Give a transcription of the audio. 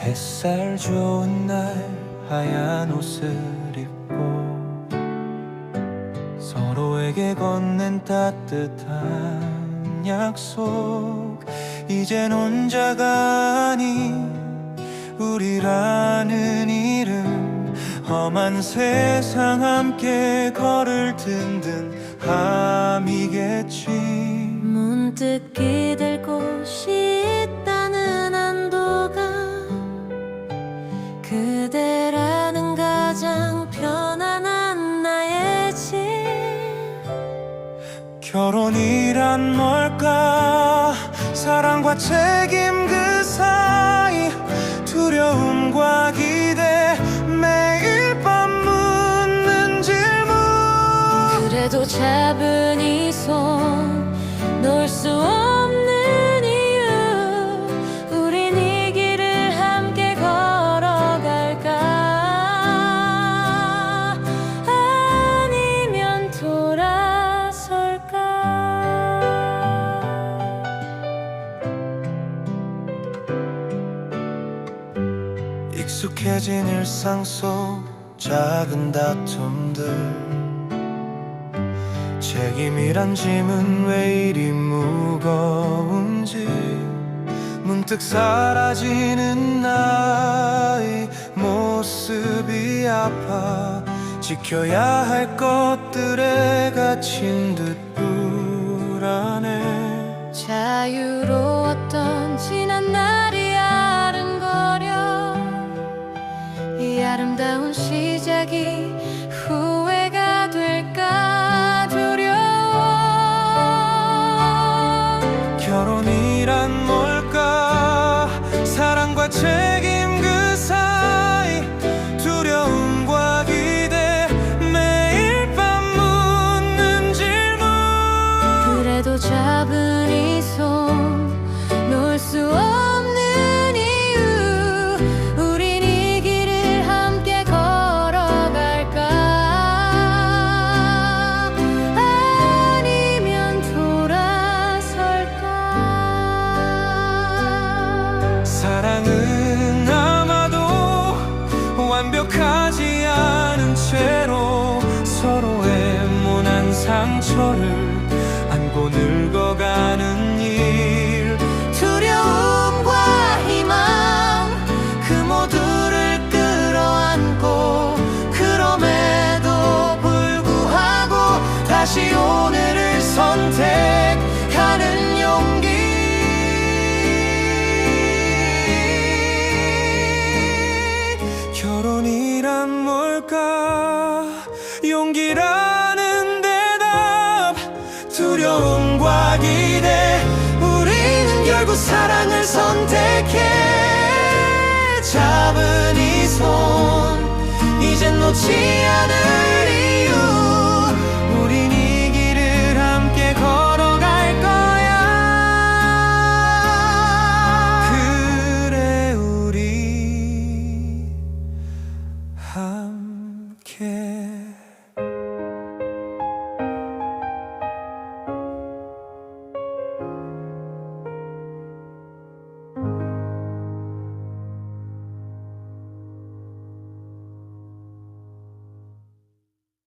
햇살 좋은 날 하얀 옷을 입고 서로에게 건넨 따뜻한 약속. 이젠 혼자가 아닌 우리라는 이름. 험한 세상 함께 걸을 든든 함이겠지. 문득 기댈 곳이 결혼이란 뭘까? 사랑과 책임 그 사이 두려움과 기대 매일 밤 묻는 질문. 그래도 잡은 이 손 놓을 수 없는 익숙해진 일상 속 작은 다툼들. 책임이란 짐은 왜 이리 무거운지 문득 사라지는 나의 모습이 아파. 지켜야 할 것들에 갇힌 듯 불안해. 자유 아름다운 시작이 후회가 될까? 두려워. 결혼이란 뭘까? 사랑과 책 사랑은 아마도 완벽하지 않은 채로 서로의 모난 상처를 안고 늙어가는 일. 두려움과 희망 그 모두를 끌어안고 그럼에도 불구하고 다시 오늘을 선택 용기라는 대답 두려움과 기대. 우리는 결국 사랑을 선택해. 잡은 이 손 이젠 놓지 않으려